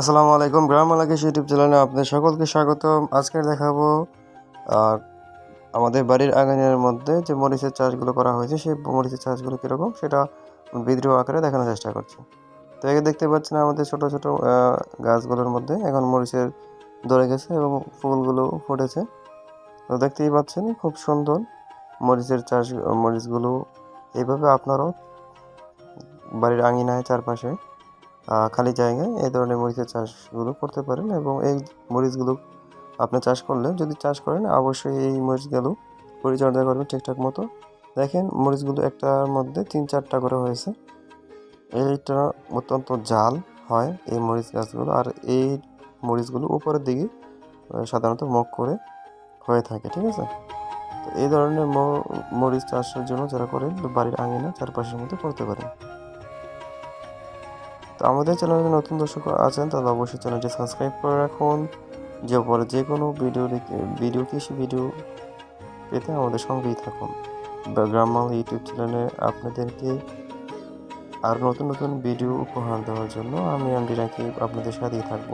আসসালামু আলাইকুম, গ্রাম এলাকা ইউটিউব চ্যানেলে আপনাদের সকলকে স্বাগতম। আজকে দেখাবো আমাদের বাড়ির আঙিনার মধ্যে যে মরিচের চাষগুলো করা হয়েছে, সেই মরিচের চাষগুলো কীরকম সেটা বিদ্রোহ আকারে দেখানোর চেষ্টা করছি। তো একে দেখতে পাচ্ছেন আমাদের ছোট ছোট গাছগুলোর মধ্যে এখন মরিচের ধরে গেছে এবং ফুলগুলো ফুটেছে। তো দেখতেই পাচ্ছেন খুব সুন্দর মরিচের চাষ, মরিচগুলো এইভাবে আপনারাও বাড়ির আঙিনায় চারপাশে খালি জায়গায় এই ধরনের মরিচের চাষগুলো করতে পারেন এবং এই মরিচগুলো আপনি চাষ করলে, যদি চাষ করেন, অবশ্যই এই মরিচগুলো পরিচর্যা করবেন ঠিকঠাক মতো। দেখেন, মরিচগুলো একটার মধ্যে তিন চারটা করে হয়েছে। এইটা অত্যন্ত জাল হয় এই মরিচ গাছগুলো, আর এই মরিচগুলো উপরের দিকে সাধারণত মগ করে হয়ে থাকে, ঠিক আছে? তো এই ধরনের মরিচ চাষের জন্য যারা করেন, বাড়ির আঙিনা চারপাশের মধ্যে করতে পারেন। তো আমাদের চ্যানেলে নতুন দর্শক আছেন, তাহলে অবশ্যই চ্যানেলটি সাবস্ক্রাইব করে রাখুন। যে পরে যে কোনো ভিডিও ভিডিও কৃষি ভিডিও পেতে আমাদের সঙ্গেই থাকুন। গ্রামাল ইউটিউব চ্যানেলে আপনাদেরকে আর নতুন নতুন ভিডিও উপহার দেওয়ার জন্য আমি আমি রাকিব আপনাদের সাথেই থাকব।